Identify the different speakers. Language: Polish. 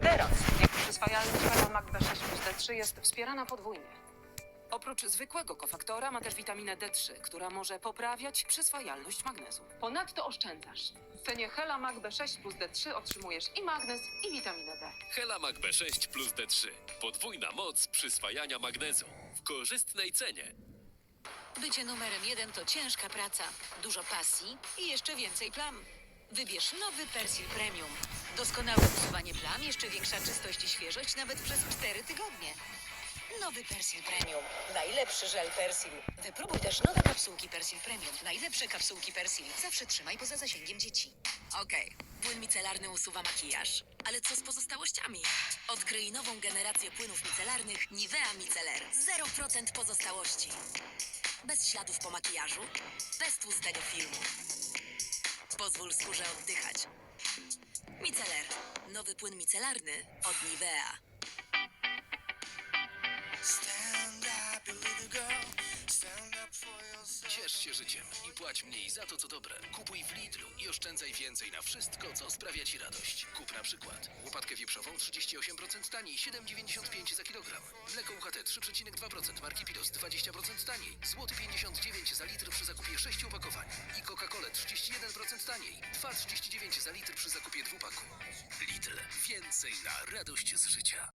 Speaker 1: Teraz, przyswajalność metal Magda 6D3 jest wspierana podwójnie.
Speaker 2: Oprócz zwykłego kofaktora ma też witaminę D3, która może poprawiać przyswajalność magnezu.
Speaker 1: Ponadto oszczędzasz. W cenie Hela Mag B6 plus D3 otrzymujesz i magnez, i witaminę D.
Speaker 3: Helamak B6 plus D3. Podwójna moc przyswajania magnezu. W korzystnej cenie.
Speaker 4: Bycie numerem jeden to ciężka praca, dużo pasji i jeszcze więcej plam. Wybierz nowy Persil Premium. Doskonałe usuwanie plam, jeszcze większa czystość i świeżość nawet przez 4 tygodnie. Nowy Persil Premium. Najlepszy żel Persil. Wypróbuj też nowe kapsułki Persil Premium. Najlepsze kapsułki Persil. Zawsze trzymaj poza zasięgiem dzieci.
Speaker 5: Okej, płyn micelarny usuwa makijaż, ale co z pozostałościami? Odkryj nową generację płynów micelarnych Nivea Micelar. 0% pozostałości. Bez śladów po makijażu, bez tłustego filmu. Pozwól skórze oddychać. Micelar. Nowy płyn micelarny od Nivea.
Speaker 6: Ciesz się życiem i płać mniej za to, co dobre. Kupuj w Lidlu i oszczędzaj więcej na wszystko, co sprawia Ci radość. Kup na przykład łopatkę wieprzową 38% taniej, 7,95 za kilogram. Mleko UHT 3,2% marki Pilos 20% taniej, złoty 59 za litr przy zakupie 6 opakowań. I Coca-Colę 31% taniej, 2,39 za litr przy zakupie dwupaku. Lidl. Więcej na radość z życia.